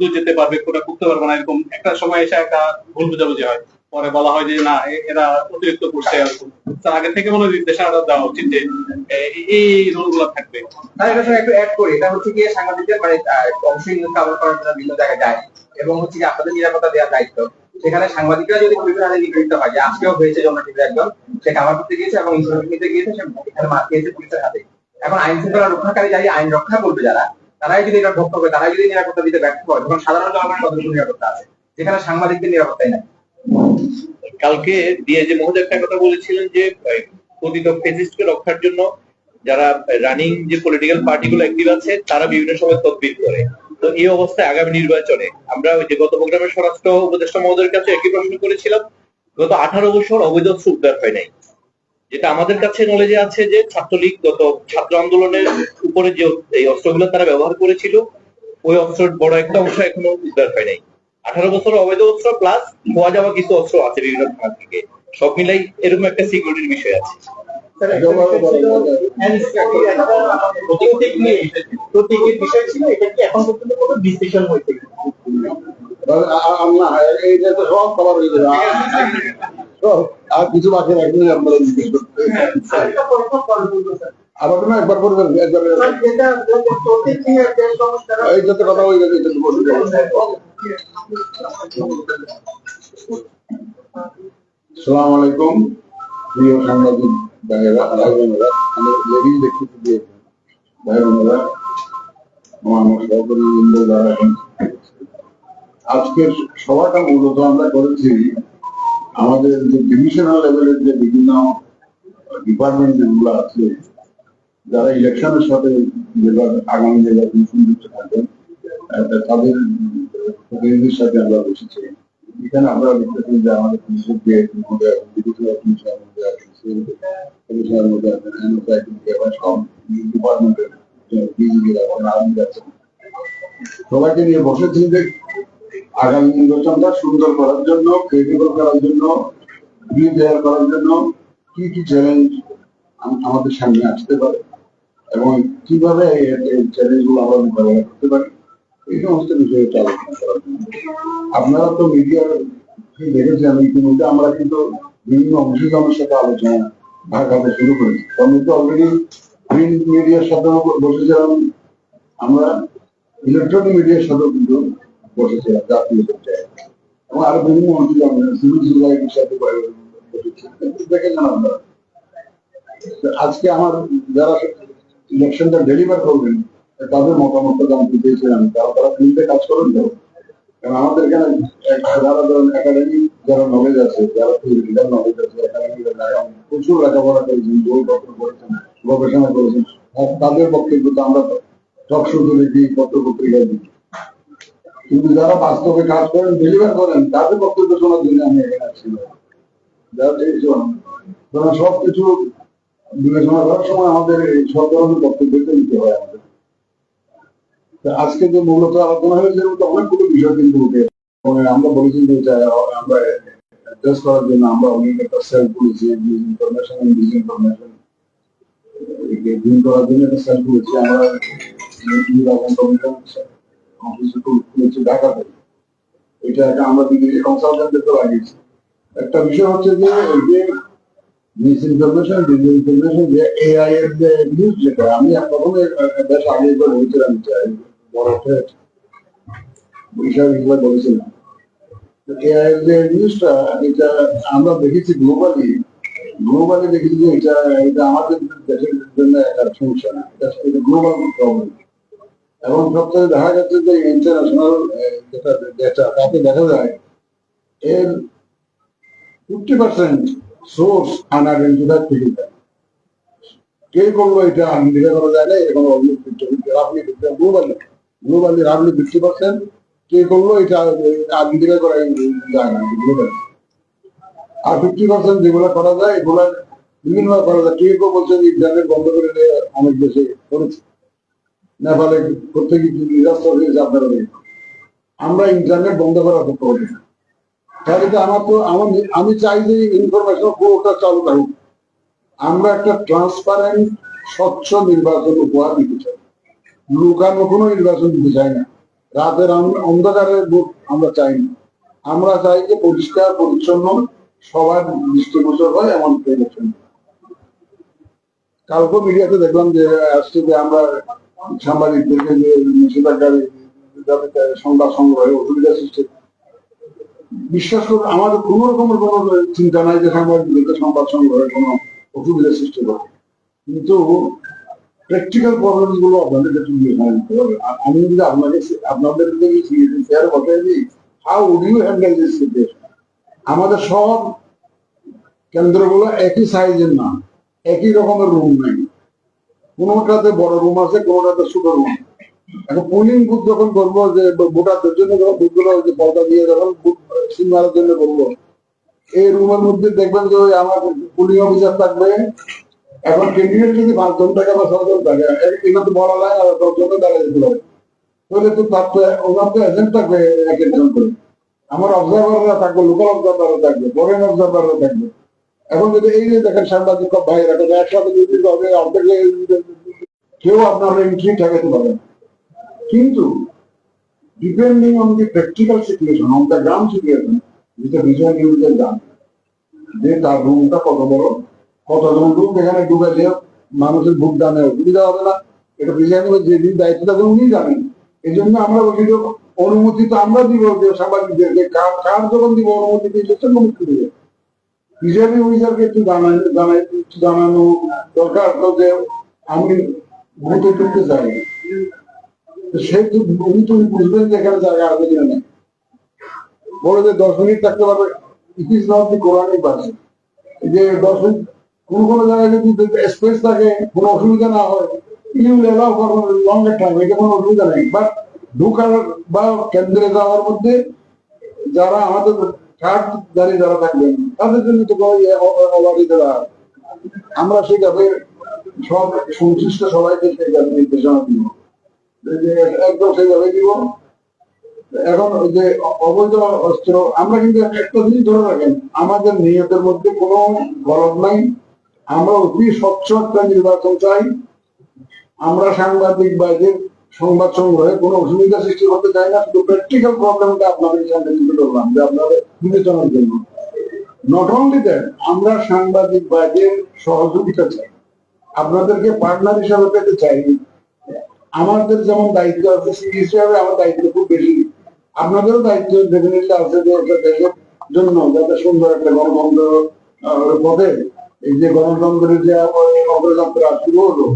দ্রুত যেতে পারবে, কোটা করতে পারবে না, এরকম একটা সময় এসে একটা ভুল বোঝাবুঝি হয়। পরে বলা হয় যে, না এরা অতিরিক্ত করছে তার আগে থেকে মনে নির্দেশনাটা দেওয়া উচিত যে এই রোলগুলো থাকবে সঙ্গে একটু অ্যাড করি। এটা হচ্ছে সাংবাদিকদের মানে করার জন্য বিভিন্ন জায়গায় যায়। এবং হচ্ছে কি আপনাদের নিরাপত্তা দেওয়ার দায়িত্ব। সেখানে সাংবাদিকরা যদি নিগৃহীত হয়, যে আজকেও হয়েছে জনপ্রিয় একজন সে করতে গিয়েছে এবং নিতে গিয়েছে, সে এখানে মার খেয়েছে পুলিশের হাতে। এখন আইন শৃঙ্খলা রক্ষাকারী যারা, আইন রক্ষা করবে যারা তারাই যদি এটা ভোগ করবে তারাই যদি নিরাপত্তা দিতে ব্যর্থ হয়, তখন সাধারণ জনগণের কতটুকু নিরাপত্তা আছে। যেখানে সাংবাদিকদের নিরাপত্তাই নাই। কালকে দিয়ে যে মহোদয় একটা কথা বলেছিলেন যে কথিত ফেসিস্টকে রক্ষার জন্য যারা রানিং যে পলিটিক্যাল পার্টিগুলো অ্যাক্টিভ আছে, তারা বিভিন্ন সময় তদবির করে। তো এই অবস্থায় আগামী নির্বাচনে আমরা ওই যে গত প্রোগ্রামের স্বরাষ্ট্র উপদেষ্টা মহোদয়ের কাছে একই প্রশ্ন করেছিলাম, গত আঠারো বছর অবৈধ উদ্ধার হয় নাই। যেটা আমাদের কাছে নলেজে আছে যে ছাত্রলীগ গত ছাত্র আন্দোলনের উপরে যে এই অস্ত্রগুলো তারা ব্যবহার করেছিল ওই অস্ত্রের বড় একটা অংশ এখনও উদ্ধার হয় নাই। আঠারো বছর অবৈধ অস্ত্র প্লাস খোয়া যাওয়া কিছু অস্ত্র আছে বিভিন্ন থানা থেকে। সব মিলাই এরকম একটা সিকিউরিটির বিষয় আছে। বিষয় ছিল এটা কি এখন পর্যন্ত কোনো ডিসিশন হয়েছে? না এইটা তো সব। আর কিছু বাকি রাখলে আমরা জিজ্ঞেস করতে আরেকটা প্রশ্ন কল করব স্যার। আবার তুমি একবার করবেন একবার স্যার, যেটা যেটা প্রতীক নিয়ে যে সমস্যাটা এই যত কথা হয়ে গেছে এটা বসে সালাম আলাইকুম প্রিয় সাংবাদিক ভাইয়েরা ভাই বোনেরা আমি লেডিস দেখতে দিয়েছেন ভাই বোনেরা আমার আমার সহকর্মী বৃন্দ যারা আজকের সভাটা মূলত আমরা করেছি আমাদের যে ডিভিশনাল লেভেলের যে বিভিন্ন ডিপার্টমেন্ট যেগুলো আছে, যারা ইলেকশনের সাথে আগামী নির্বাচন সংযুক্ত থাকবেন তাদের প্রতিনিধির সাথে আমরা বসেছি। এখানে আমরা দেখতেছি যে আমাদের সব ডিপার্টমেন্টের সবাইকে নিয়ে বসেছি যে আগামী নির্বাচনটা সুন্দর করার জন্য ক্রেডিবল করার জন্য প্রিপেয়ার করার জন্য কি কি চ্যালেঞ্জ আমাদের সামনে আসতে পারে এবং কীভাবে চ্যালেঞ্জগুলো আমরা মোকাবেলা করতে পারি, এই সমস্ত বিষয়ে আলোচনা আপনারা তো মিডিয়ার দেখেছেন, ইতিমধ্যে আমরা কিন্তু বিভিন্ন অংশীদারের সাথে আলোচনা ঢাকাতে শুরু করেছি। আমি তো অলরেডি প্রিন্ট মিডিয়ার সাথে বসেছিলাম আমরা ইলেকট্রনিক মিডিয়ার সাথেও কিন্তু অংশীদার সিভিল সোসাইটির সাথে দেখেছেন আজকে আমার যারা ইলেকশনটা ডেলিভার করবেন, তাদের মতামতটা তারা ফিল্ডে কাজ করেন তো। কারণ আমাদের এখানে যারা ধরেন একাডেমিক যারা নলেজ আছে, যারা নলেজ আছে একাডেমিক যারা প্রচুর লেখাপড়া করেছেন পড়েছেন গবেষণা করেছেন। তাদের বক্তব্য তো আমরা টক শুধু লিখি পত্র পত্রিকায় দিই কিন্তু যারা বাস্তবে কাজ করেন ডেলিভার করেন, তাদের বক্তব্য শোনার জন্য আমি এখানে আছি সবকিছু বিবেচনা করার সময় আমাদের এই সব ধরনের বক্তব্য নিতে হয় আমাদের আজকে যে মূলত আলোচনা হয়েছে অনেকগুলো বিষয় কিন্তু উঠে আমরা বলেছি যে আমরা অ্যাড্রেস করার জন্য আমরা অনেক একটা সেল করেছি ইনফরমেশন করার জন্য একটা করেছি আমরা একটা আমরা বিষয় হচ্ছে যে এই যে যে এআই এর যে নিউজ যেটা আমি প্রথমে বেশ আগে একবার বলেছিলাম বিষয় বলেছিলাম নিউজটা এটা আমরা দেখেছি গ্লোবালি গ্লোবালি দেখেছি যে এটা এটা আমাদের দেশের জন্য একটা সমস্যা না গ্লোবাল প্রবলেম এবং সবথেকে দেখা যাচ্ছে যে ইন্টারন্যাশনাল যেটা ডেটা তাতে দেখা যায় এর ফিফটি পার্সেন্ট সোর্স আনআইডেন্টিফাইড থেকে যায়। কে করল এটা আইডেন্টিফাই করা যায় না, এরকম রাফলি গ্লোবালি গ্লোবালি রাফলি ফিফটি পার্সেন্ট কে করল এটা আইডেন্টিফাই করা যায় না গ্লোবালি আর ফিফটি পার্সেন্ট যেগুলো করা যায়, এগুলো বিভিন্ন করা যায়। কেউ কেউ বলছে ইন্টারনেট বন্ধ করে দিয়ে, অনেক দেশে করেছে। নেপালে প্রত্যেকে ডিজাস্টার হয়েছে আপনারা। আমরা ইন্টারনেট বন্ধ করার করতে পারি তাহলে তো আমার তো আমার আমি চাই যে ইনফরমেশন পুরোটা চালু থাকুক। আমরা একটা ট্রান্সপারেন্ট স্বচ্ছ নির্বাচন উপহার দিতে চাই। লুকানো কোনো নির্বাচন দিতে চাই না। রাতের অন্ধকারে ভোট আমরা চাই না। আমরা চাই যে পরিষ্কার, পরিচ্ছন্ন, সবার দৃষ্টিগোচর হয় এমন ইলেকশন কালকে মিডিয়াতে দেখলাম যে আসছে যে আমরা সাংবাদিকদেরকে যাতে সংবাদ সংগ্রহে অসুবিধা সৃষ্টি বিশ্বাস করুন, আমাদের কোন রকমের কোনো চিন্তা নাই যে সাংবাদিকদেরকে সংবাদ সংগ্রহে কোনো অসুবিধা সৃষ্টি করে। কিন্তু প্র্যাকটিক্যাল প্রবলেমগুলো আপনাদেরকে ধরা দিতে হবে। আমি যদি আপনাকে আপনাদের শেয়ার কথা দিই how would you handle this situation আমাদের সব কেন্দ্রগুলো একই সাইজের না, একই রকমের রুম নাই। কোনোটাতে বড় রুম আছে কোনোটাতে ছোট রুম এখন পোলিং বুথ যখন করব, যে ভোটারদের জন্য যখন বুথগুলো যে পর্দা দিয়ে যখন বুথ সিল জন্য করব, এই রুমের মধ্যে দেখবেন যে ওই আমার পুলিং অফিসার থাকবে। এখন ক্যান্ডিডেট যদি পাঁচজন থাকে বা ছজন থাকে। এখানে তো বলা যায় আর দশজনে দাঁড়িয়ে যেতে পারে তাহলে তো তার তো ওনার তো এজেন্ট থাকবে এক একজন করে। আমার অবজারভাররা থাকবে লোকাল অবজারভাররা থাকবে ফরেন অবজারভাররা থাকবে। এখন যদি এই যে দেখেন সাংবাদিক ভাইয়েরা কিন্তু একসাথে যদি হবে অর্ধেক কেউ আপনার এন্ট্রি ঠেকাতে পারে কিন্তু depending on the practical situation on the ground situation যেটা বিজয় নিউজের গ্রাম যে তার রুমটা কত বড় কতজন লোক এখানে ঢুকেছে মানুষের ভোট দানে অসুবিধা হবে না। এটা বিজয় নিউজ যে দিন দায়িত্ব থাকবে উনি জানেন। এই জন্য আমরা বলছি যে অনুমতি তো আমরা দিব, যে সাংবাদিকদের কার যখন দিব অনুমতি দিয়ে ইলেকশন কমিটি দিবে বিজেপি অফিসারকে একটু জানাই জানাই জানানো দরকার তো যে আমি ভোটে ঢুকতে চাই। সে তো উনি তো বুঝবেন যে এখানে জায়গা আছে কিনা নেই। বলে যে দশ মিনিট থাকতে পারবে। It is not the Quranic যে দশ কোন কোন জায়গায় যদি স্পেস থাকে, কোনো অসুবিধা না হয় you allow for longer time এটা কোনো অসুবিধা নেই। বাট ঢুকার বা কেন্দ্রে যাওয়ার মধ্যে যারা আমাদের দাঁড়িয়ে যারা থাকবেন তাদের জন্য তো ইয়ে আমরা সেভাবে সব সংশ্লিষ্ট সবাইকে সেইভাবে নির্দেশনা দিব। একদম সেইভাবে দিব। এখন যে অবৈধ অস্ত্র, আমরা কিন্তু একটা জিনিস ধরে রাখেন, আমাদের নিহতের মধ্যে কোনো গরজ নাই। আমরা অতি স্বচ্ছ একটা নির্বাচন চাই। আমরা সাংবাদিক বাইরের সংবাদ সংগ্রহে কোনো অসুবিধা সৃষ্টি করতে চাই না, শুধু প্র্যাকটিক্যাল প্রবলেমটা আপনাদের সামনে তুলে ধরলাম যে আপনাদের বিবেচনার জন্য। নট অনলি দ্যাট আমরা সাংবাদিক বাইরের সহযোগিতা চাই। আপনাদেরকে পার্টনার হিসাবে পেতে চাই। আমাদের যেমন দায়িত্ব আছে, সেই হিসাবে আমার দায়িত্ব খুব বেশি। আপনাদেরও দায়িত্ব ডেফিনেটলি আছে যে একটা দেশের জন্য যাতে সুন্দর একটা গণতন্ত্র পথে এই যে গণতন্ত্রের যে অগ্রযাত্রা শুরু হলো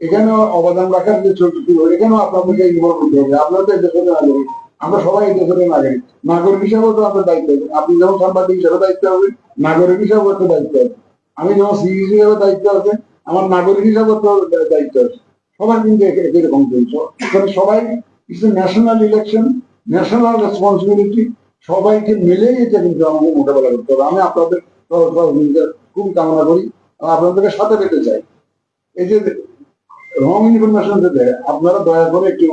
এখানে অবদান রাখার যে ছোট এখানেও আপনাদেরকে ইনভলভ করতে হবে। আপনাদের এই দেশের নাগরিক আমরা সবাই দেশের নাগরিক নাগরিক হিসাবেও তো আপনার দায়িত্ব আছে। আপনি যেমন সাংবাদিক হিসাবে দায়িত্ব হবে নাগরিক হিসাবেও একটা দায়িত্ব আছে। আমি যেমন সিইসি হিসাবে দায়িত্ব আছে, আমার নাগরিক হিসাবে তো দায়িত্ব আছে। সবার কিন্তু এক- একই রকম চলছে সবাই it's national election national responsibility সবাইকে মিলেই এটা কিন্তু আমাকে মোকাবেলা করতে হবে। আমি আপনাদের খুব কামনা করি। এবং আপনাদেরকে সাথে পেতে চাই। এই যে রং ইনফরমেশন যেতে আপনারা দয়া করে একটু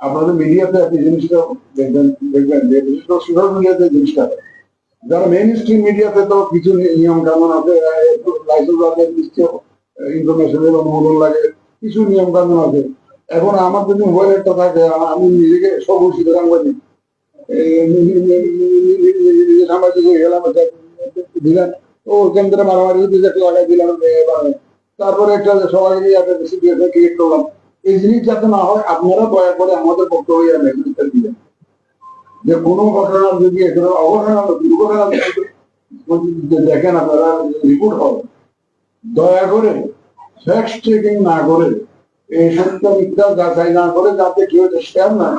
আপনাদের মিডিয়াতে আপনি জিনিসটা দেখবেন দেখবেন যে বিশেষ করে সোশ্যাল মিডিয়াতে জিনিসটা যারা মেইন স্ট্রিম মিডিয়াতে তো কিছু নিয়ম কানুন আছে লাইসেন্স আছে নিশ্চয় ইনফরমেশনের অনুমোদন লাগে কিছু নিয়ম কানুন আছে এখন আমার যদি মোবাইল একটা থাকে আমি নিজেকে সব ঘোষিত সাংবাদিক সাংবাদিক হয়ে গেলাম ও কেন্দ্রে মারামারি হতে লাগাই দিলাম মানে। তারপরে একটা সবাই নিয়ে একটা সিচুয়েশন ক্রিয়েট করলাম এই জিনিস যাতে না হয়, আপনারা দয়া করে আমাদের পক্ষ হয়ে মেসেজটা দিবেন যে কোনো ঘটনা যদি এখানে অঘটনা দুর্ঘটনা দেখেন আপনারা রিপোর্ট হবে। দয়া করে ফ্যাক্ট চেকিং না করে, এই সত্য মিথ্যা যাচাই না করে যাতে কেউ এটা শেয়ার না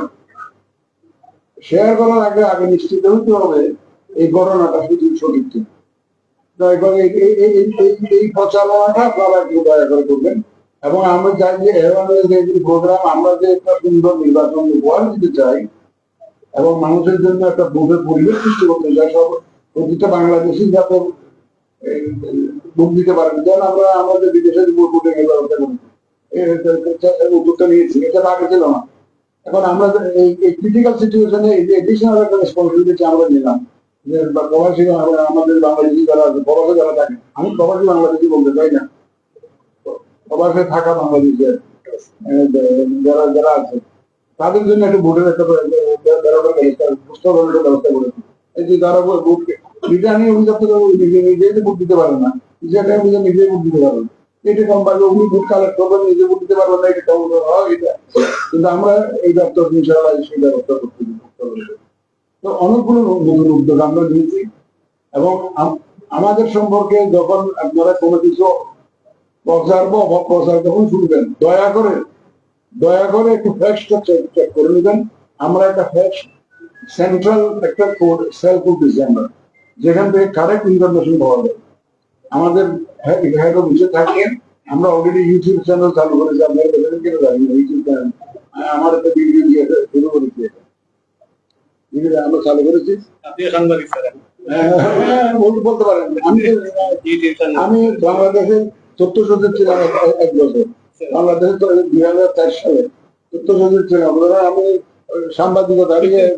শেয়ার করার আগে আগে নিশ্চিত হতে হবে, এই ঘটনাটা শুধু সঠিক কিনা। এবং আমরা চাই যে প্রোগ্রাম আমরা যে একটা সুন্দর নির্বাচন উপহার দিতে চাই, এবং মানুষের জন্য একটা পরিবেশ সৃষ্টি করতে চাই, সব প্রতিটা বাংলাদেশি যাতে দিতে পারেন যেন আমরা আমাদের বিদেশে ভোট ভোটে ব্যবস্থা করি। এই- এই- এই- এই উদ্যোগটা নিয়েছি, এটা আগে ছিল না। এখন আমরা এই ক্রিটিক্যাল সিচুয়েশনে যে এডিশনাল একটা রেসপন্সিবিলিটি আমরা নিলাম। প্রবাসী আমাদের বাংলাদেশি যারা আছে, প্রবাসে যারা থাকে, আমি প্রবাসী বাংলাদেশি বলতে চাই না। প্রবাসে থাকা বাংলাদেশি যারা যারা আছে, তাদের জন্য একটা ভোটের একটা ব্যবস্থা ব্যবস্থা করেছি এই যে যারা ভোট রিটার্নিং অভিযোগ নিজে নিজেই ভোট দিতে পারে না। রিটার্নিং অভিযোগ, নিজেই ভোট দিতে পারে না। এটা কোম্পানি উনি ভোট কালেক্ট করবেন নিজে ভোট দিতে পারবেন না, এটা হয় কিন্তু আমরা এই দপ্তর ইনশাআল্লাহ, সেই ব্যবস্থা করতে তো অনেকগুলো নতুন উদ্যোগ আমরা নিয়েছি। এবং আমাদের সম্পর্কে যখন আপনারা কোনো কিছু প্রচার বা অপপ্রচার যখন শুনবেন, দয়া করে দয়া করে একটু ফ্যাক্সটা চেক করে নেবেন। আমরা একটা ফ্যাক্স সেন্ট্রাল একটা কোড সেল করতেছি আমরা। যেখান থেকে কারেক্ট ইনফরমেশন পাওয়া যায়। আমাদের হেড অফিসে থাকেন আমরা অলরেডি ইউটিউব চ্যানেল চালু করেছি। আপনারা দেখেন জানি না। ইউটিউব চ্যানেল আমার একটা ভিডিও দিয়ে শুরু করেছি। এটা। আমরা চালু করেছি। সাংবাদিক হ্যাঁ, বলতে বলতে পারেন। আমি আমি বাংলাদেশের ছিলাম এক- বছর। বাংলাদেশে তো দুই হাজার চার সালে ছিলাম আমি সাংবাদিকতা নিয়ে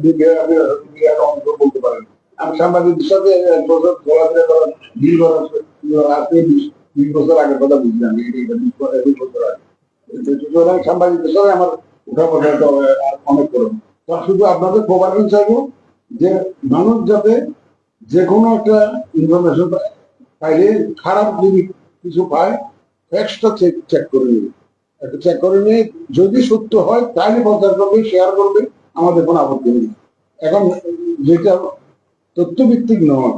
বলতে পারেন। আমি সাংবাদিকদের সাথে এক বছর চলাফেরা করার বিশ বছর আজকে বিশ বছর আগের কথা বুঝলাম। সাংবাদিকদের সাথে আমার উঠা পড়া অনেক করুন তো শুধু আপনাদের খবর চাইব যে মানুষ যাতে যে কোনো একটা ইনফরমেশন পাইলে খারাপ যদি কিছু পায় ফ্যাক্সটা চেক চেক করে নিবে। একটা চেক করে নিয়ে যদি সত্য হয় তাহলে প্রচার করবে শেয়ার করবে, আমাদের কোনো আপত্তি নেই। এখন যেটা তথ্যভিত্তিক নয়,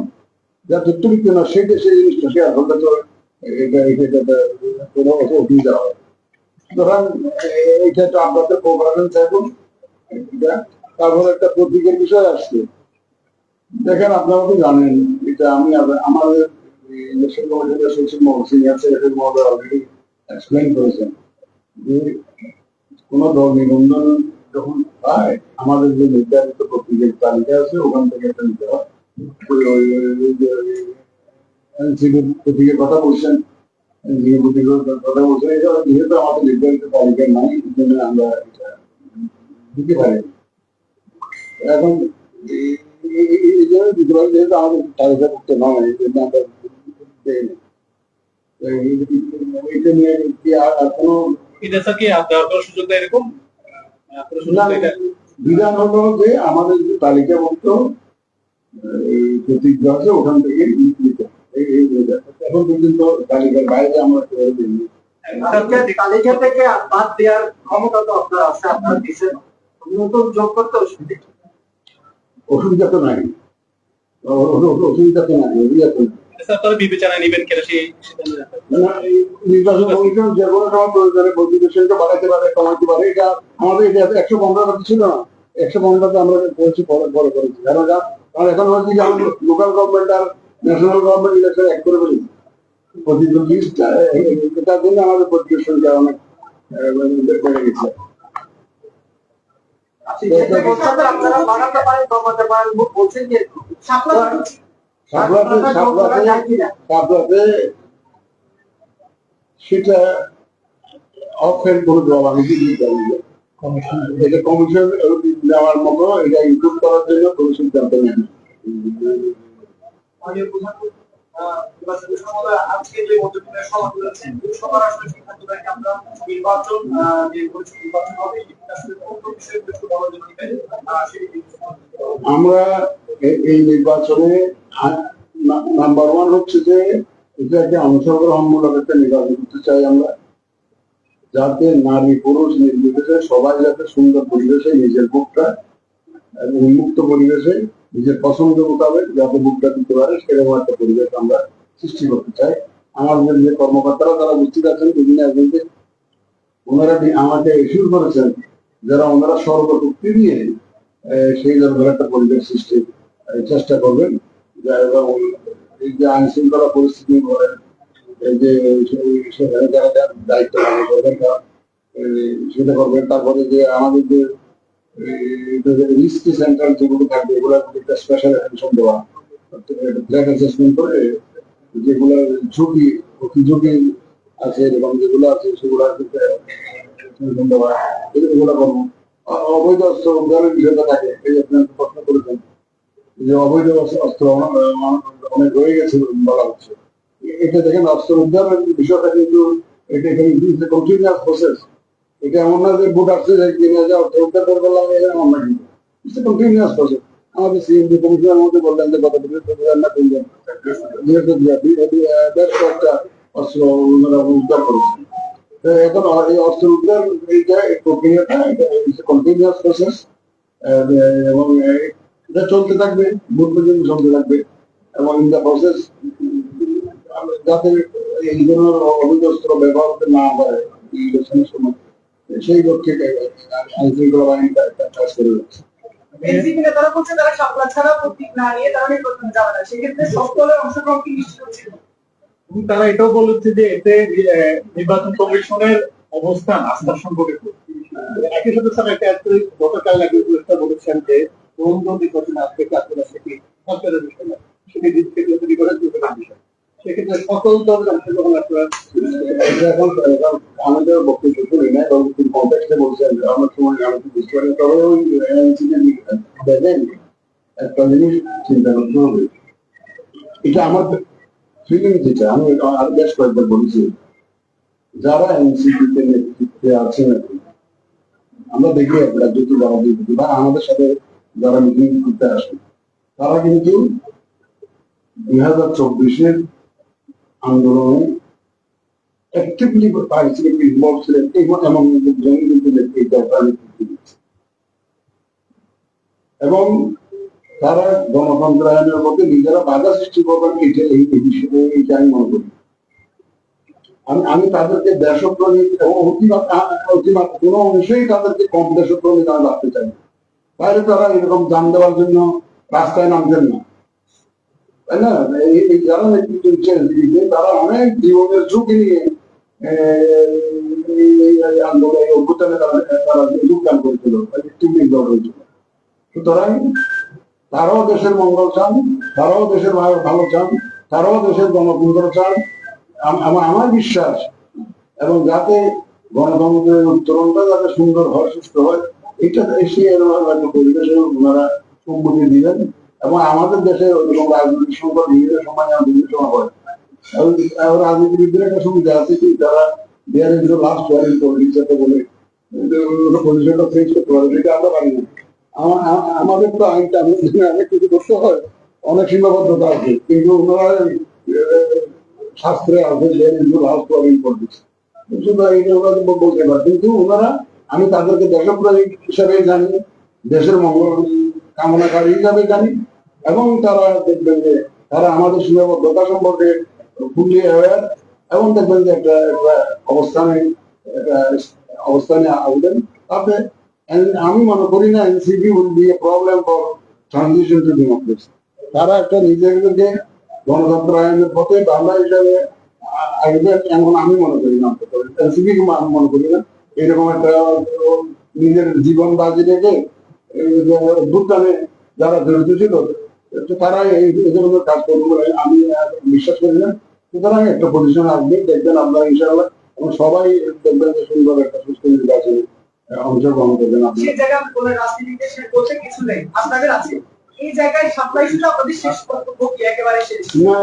যা তথ্যভিত্তিক নয় সেটা সেই জিনিসটা শেয়ার করলে তো এটা এটা কোনো অসুবিধা হয় সুতরাং এটা তো আপনাদের কোপারেশন চাইব। তারপর একটা প্রতীকের বিষয় আসছে দেখেন আপনারা তো জানেন এটা আমি আমাদের যে যখন আমাদের যে নির্ধারিত প্রতীকের তালিকা আছে ওখান থেকে একটা নিতে হয় যে প্রতীকের কথা বলছেন প্রতীকের কথা বলছেন এটা যেহেতু আমাদের নির্ধারিত তালিকায় নাই আমরা দিতে পারি। এখন এই- জন্য দিতে পারি যেহেতু আমাদের তালিকা করতে নয় এই জন্য আমরা দেই না। তো নিয়ে কি আর আর কোনো এটা স্যার কি আপনার কোনো সুযোগ দেয় এরকম না, বিধান হলো যে আমাদের যে তালিকাভুক্ত এই আছে ওখান থেকে। এখন পর্যন্ত তালিকার বাইরে আমরা তালিকা থেকে বাদ দেওয়ার ক্ষমতা তো আপনার আছে আপনার দেশের নতুন যোগ করতে অসুবিধা। অসুবিধা তো নাই। অসুবিধা তো নাই অসুবিধা তো নাই। আপনারা বিবেচনায় নেবেন কেন সেই সিদ্ধান্ত নেবেন? না, এই নির্বাচন কমিশন যে কোনো সময় প্রয়োজনে পরিবেশনকে বাড়াতে পারে কমাতে পারে। এটা আমাদের এটা একশো পনেরোটা ছিল না। একশো পনেরোটা আমরা করেছি পরে পরে করেছি। কারণ যা- কারণ এখন হচ্ছে যে আমাদের লোকাল গভর্নমেন্ট আর ন্যাশনাল গভর্নমেন্ট ইলেকশন এক করে ফেলি জন্য আমাদের পরিবেশনটা অনেক বেড়ে গেছে। সেটা অফের কোনো জবাব আমি দিতে পারি এটা কমিশন দেওয়ার মতো এটা ইনক্লুড করার জন্য কোনো সিদ্ধান্ত আজকে যে আসলে আমরা নির্বাচন হবে আমরা এই নির্বাচনে নাম্বার ওয়ান হচ্ছে যে এটা একটা অংশগ্রহণমূলক একটা নির্বাচন করতে চাই আমরা। যাতে নারী পুরুষ নির্বিশেষে সবাই যাতে সুন্দর পরিবেশে নিজের বুকটা উন্মুক্ত পরিবেশে নিজের পছন্দ মোতাবেক যাতে বুকটা দিতে পারে সেরকম একটা পরিবেশ আমরা সৃষ্টি করতে চাই। আমাদের যে কর্মকর্তারা তারা উপস্থিত আছেন বিভিন্ন এজেন্টে ওনারা আমাকে ইস্যু করেছেন যারা ওনারা সর্বশক্তি আহ, সেই ধরনের একটা পরিবেশ সৃষ্টির চেষ্টা করবেন। এবং এই যে আইন শৃঙ্খলা পরিস্থিতি বলেন এই যে সেখানে দায়িত্ব পালন করবেন সেটা করবেন। তারপরে যে আমাদের যে রিস্ক সেন্টার যেগুলো থাকবে এগুলো একটা স্পেশাল অ্যাটেনশন দেওয়া ফ্ল্যাট অ্যাসেসমেন্ট করে যেগুলো ঝুঁকি ঝুঁকি আছে এবং যেগুলো আছে সেগুলো এগুলো করব অবৈধ অস্ত্র উদ্ধারের বিষয়টা থাকে এই যে আপনি প্রশ্ন করেছেন যে অবৈধ অস্ত্র- অনেক রয়ে গেছে বলা হচ্ছে এটা দেখেন অস্ত্র উদ্ধারের বিষয়টা কিন্তু এটা কন্টিনিউয়াস প্রসেস এটা এমন না যে বুট আসছে কিনে যে অস্ত্র উদ্ধার করে বললাম না কিন্তু কন্টিনিউয়াস প্রসেস আমাদের সিএমডি কমিশনের মধ্যে বললেন যে গত বৃহস্পতিবার না বৃহস্পতিবার বেশ কয়েকটা অস্ত্র উদ্ধার করেছে। তো এখন এই অস্ত্র উদ্ধার, এইটা এই প্রক্রিয়াটা কন্টিনিউয়াস প্রসেস এবং এটা চলতে থাকবে, ভোট পর্যন্ত চলতে থাকবে। এবং ইন দ্য প্রসেস যাতে এই ধরনের অবৈধ অস্ত্র ব্যবহার না হয় ইলেকশনের সময়। সেই লক্ষ্যে আইন শৃঙ্খলা বাহিনীটা কাজ করে যাচ্ছে। বলছে তারা শাপলা ছাড়া প্রতীক না নিয়ে তারা নির্বাচনে যাবে না। সেক্ষেত্রে সব অংশগ্রহণ কি নিশ্চিত হচ্ছে? এবং তারা এটাও বলেছে যে এতে নির্বাচন কমিশনের অবস্থান আস্থার সম্পর্কে একই সাথে স্যার একটা গতকাল এক উপদেষ্টা বলেছেন যে দ্বন্দ্ব নির্বাচন আসবে সেটি সরকারের বিষয় না সেটি দিক থেকে তৈরি করে দুর্নীতির বিষয় সেক্ষেত্রে সকল দলের অংশগ্রহণ আমাদের বক্তব্য শুনি না এবং কন্টেক্সটে বলছেন আমার সময় আমি বুঝতে পারি তবে ওই এনসিপি দেখেন একটা জিনিস চিন্তা করতে হবে এটা আমার ফিলিং যেটা আমি আর বেশ কয়েকবার বলেছি যারা এনসিপিতে নেতৃত্বে আছেন আমরা দেখি রাজ্যতে যারা দেখি বা আমাদের সাথে যারা মিটিং করতে আসে তারা কিন্তু দুই হাজার চব্বিশের আন্দোলনে অ্যাক্টিভলি পার্টিসিপেট ইনভলভ ছিলেন এই এমন লোকজন কিন্তু এই দরকার এবং তারা গণতন্ত্র আইনের মধ্যে নিজেরা বাধা সৃষ্টি করবেন এটা এই এই বিষয়ে এইটা আমি মনে করি, আমি আমি তাদেরকে দেশপ্রেমী এবং অতিমাত অতিমাত কোনো অংশেই তাদেরকে কম দেশপ্রেমী তারা রাখতে চাই। বাইরে তারা এরকম জান দেওয়ার জন্য রাস্তায় নামছেন না না যারা তারা অনেক জীবনের ঝুঁকি নিয়ে অভ্যুত্থানে তারা যোগদান করেছিল দল হয়েছিল। সুতরাং তারাও দেশের মঙ্গল চান, তারাও দেশের ভালো- চান, তারাও দেশের গণতন্ত্র চান। আম- আমার বিশ্বাস, এবং যাতে গণতন্ত্রের উত্তরণটা যাতে সুন্দর হয় সুস্থ হয়, এটা এসে এরকম পরিবেশে ওনারা সম্মতি দিবেন এবং আমাদের দেশে ওইরকম রাজনৈতিক সংকট বিভিন্ন সময় বিভিন্ন সময় হয়। রাজনীতিবিদদের একটা সুবিধা আছে কি লাস্ট বলে পজিশনটা চেঞ্জ করতে পারে সেটা আমরা পারি না। আমাদের তো আইনটা অনেক কিছু করতে হয়, অনেক সীমাবদ্ধতা আছে, কিন্তু ওনারা শাস্ত্রে আছে there is last warring politics শুধু এইটা ওরা বলতে পারে, কিন্তু ওনারা, আমি তাদেরকে দেশপ্রেমিক হিসাবে জানি, দেশের মঙ্গল কামনাকারী হিসাবে জানি এবং তারা দেখবেন যে তারা আমাদের সীমাবদ্ধতা সম্পর্কে ফুললি অ্যাওয়ার এবং দেখবেন যে একটা একটা অবস্থানে একটা অবস্থানে আসবেন। তাতে আমি মনে করি না NCP will be a problem for transition to democracy তারা একটা নিজেদেরকে গণতন্ত্র আইনের পথে বাংলা হিসাবে আ- আসবে এমন আমি মনে করি না। এনসিপি মনে করি না। এরকম একটা নিজের জীবন বাজি রেখে অভ্যুত্থানে যারা জড়িত ছিল তারা এই ধরনের কাজ করবে বলে আমি বিশ্বাস করি না। সুতরাং একটা পজিশন আসবে দেখবেন আপনারা ইনশাআল্লাহ এবং সবাই দেখবেন যে সুন্দর একটা সুস্থ নির্বাচনে অংশগ্রহণ করবেন সেই জায়গায় কোন রাজনীতিতে সে বলতে কিছু নেই। আপনাদের আছে। এই জায়গায় সাপ্লাই আপনাদের শেষ বক্তব্য কি? একেবারে শেষ। না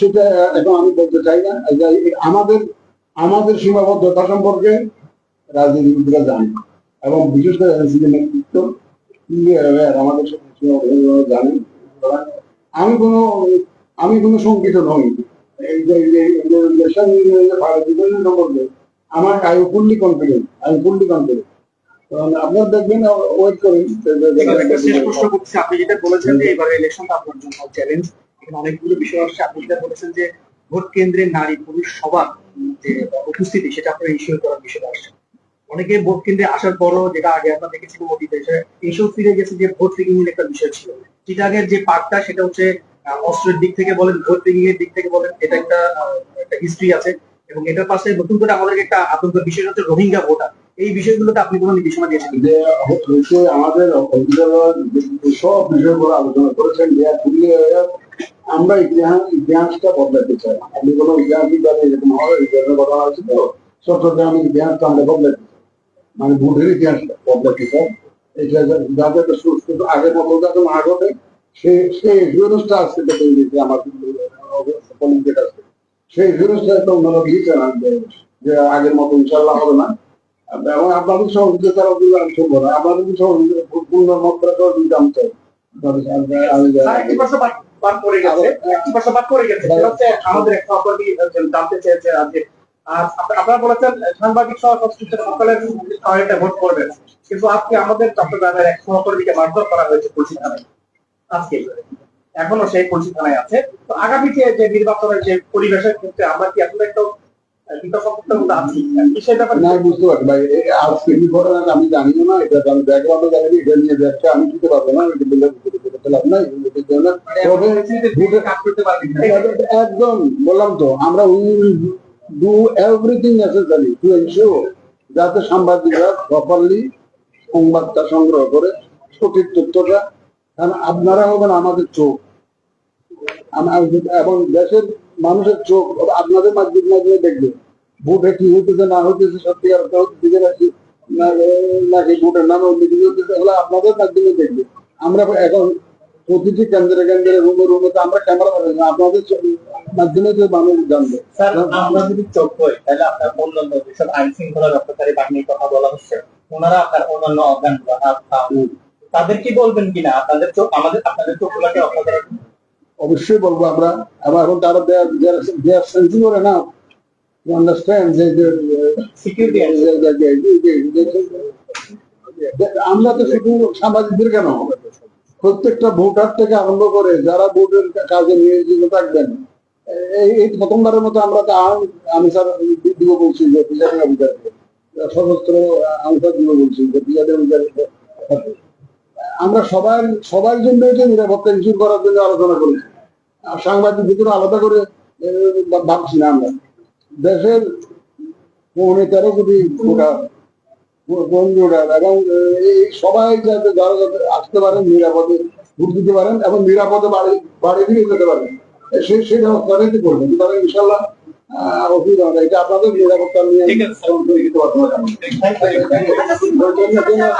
সেটা এখন আমি বলতে চাই না। যে আমাদের আমাদের সীমাবদ্ধতা সম্পর্কে রাজনীতিবিদরা জানে এবং বিশেষ করে এনসিপি নেতৃত্ব আমাদের সীমাবদ্ধতা জানেন। আমি কোনো আমি কোনো শঙ্কিত নই। আমার I fully confident I fully confident আপনার দেখবেন ওয়েট করেন। ঠিক শেষ প্রশ্ন করছি। আপনি যেটা বলেছেন যে এবারে ইলেকশনটা আপনার জন্য চ্যালেঞ্জ এখানে অনেকগুলো বিষয় আসছে। আপনি যেটা বলেছেন যে ভোট কেন্দ্রে নারী পুরুষ সবার যে উপস্থিতি সেটা আপনার ইস্যু করার বিষয় আসছে। অনেকে ভোট কেন্দ্রে আসার পরও যেটা আগে আমরা দেখেছিলাম অতীতে, সে এসেও ফিরে গেছে যে ভোট রিগিং এর একটা বিষয় ছিল। চিটাগের যে পার্টটা সেটা হচ্ছে অস্ত্রের দিক থেকে বলেন, ভোট রিগিং এর দিক থেকে বলেন, এটা একটা একটা হিস্ট্রি আছে। এবং এটার পাশে নতুন করে আমাদের একটা আতঙ্ক বিষয় হচ্ছে রোহিঙ্গা ভোটার। এই বিষয়গুলোতে আপনি কোনো নির্দেশনা দিয়েছেন? যে হচ্ছে আমাদের সব বিষয়গুলো আলোচনা করেছেন আমরা ইতিহাস, ইতিহাসটা বদলাতে চাই। আপনি কোনো ইতিহাসিক এরকম হয় আছে তো? চট্টগ্রামে ইতিহাসটা আমরা বদলাতে মানে ভোটের ইতিহাসটা বদলাতে চাই এটা যা- যাতে সুস্থ আগের মতো যাতে না ঘটে সে সেই হয়েছে আমার কলিগদের কাছে সেই একটা আমাদের, যে আগের মতো ইনশাল্লাহ হবে না। এবং আপনাদের সহযোগিতা ছাড়া কিন্তু আমি সম্ভব না। আপনাদের সহযোগিতা পূর্ণ মাত্রা সহযোগিতা আমি চাই একটি একটি আমাদের এক সহকর্মী জানতে চেয়েছে আজকে। আর আপনারা বলেছেন সাংবাদিক সহ সংশ্লিষ্ট সকলের সহায়তা ভোট করবেন কিন্তু আজকে আমাদের চট্টগ্রামের এক সহকর্মীকে মারধর করা হয়েছে পুলিশ থানায় আজকে। এখনও সেই পুলিশ থানায় আছে। তো আগামীতে যে নির্বাচনের যে পরিবেশের ক্ষেত্রে আমরা কি আসলে একটু আমি জানি না। এটা আমি ব্যাকগ্রাউন্ডে জানি এটা নিয়ে আমি দিতে পারব না। এটা বলে দিতে লাভ নাই এটার জন্য তবে ভোটে- কাজ করতে পারবেন না। একদম বললাম তো আমরা do everything necessary to ensure যাতে সাংবাদিকরা প্রপারলি সংবাদটা সংগ্রহ করে, সঠিক তথ্যটা, কারণ আপনারা হবেন আমাদের চোখ। এবং দেশের মানুষের চোখ, আপনাদের মাধ্যমে মাধ্যমে দেখবে ভোটে কি হইতেছে, না হইতেছে সত্যিকার দিকে না- নাকি ভোটের নামে হইতেছে, এগুলো আপনাদের মাধ্যমে দেখবে আমরা এখন প্রতিটি কেন্দ্রে কেন্দ্রে রুমে রুমে তো আমরা ক্যামেরা না আপনাদের মাধ্যমে যে মানুষ জানবে। স্যার আমরা যদি চোখ হই তাহলে আপনার অন্যান্য যেসব আইন শৃঙ্খলা রক্ষাকারী বাহিনীর কথা বলা হচ্ছে ওনারা আপনার অন্যান্য হুম। তাদের কি বলবেন কিনা? আপনাদের চোখ আমাদের আপনাদের চোখগুলোকে অবশ্যই বলব আমরা। এবং এখন তারা দেয়ার সেন্সি করে না যে- সিকিউরিটি আমরা তো শুধু সাংবাদিকদের কেন? প্রত্যেকটা ভোটার থেকে আরম্ভ করে যারা ভোটের কাজে নিয়োজিত থাকবেন এই প্রথমবারের মতো আমরা তো আম- স্যার দিব বলছি যে প্রিজাইডিং অফিসারকে। সশস্ত্র আনসার দিব বলছি যে প্রিজাইডিং অফিসার আমরা সবাই, সবার জন্য এটা নিরাপত্তা ইস্যু করার জন্য আলোচনা করেছি। আর সাংবাদিক ভিতরে আলাদা করে ভাবছি না আমরা। দেশের পৌনে তেরো কোটি ভোটার বন্ধুরা এবং এই সবাই যাতে যারা যাতে আসতে পারেন নিরাপদে ভোট দিতে পারেন এবং নিরাপদে বাড়ি বাড়ি ফিরে যেতে পারেন। সেই সেই ব্যবস্থাটাই তো করবেন তাহলে ইনশাল্লাহ আহ, অসুবিধা হবে এটা আপনাদের নিরাপত্তা নিয়ে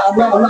আমরা-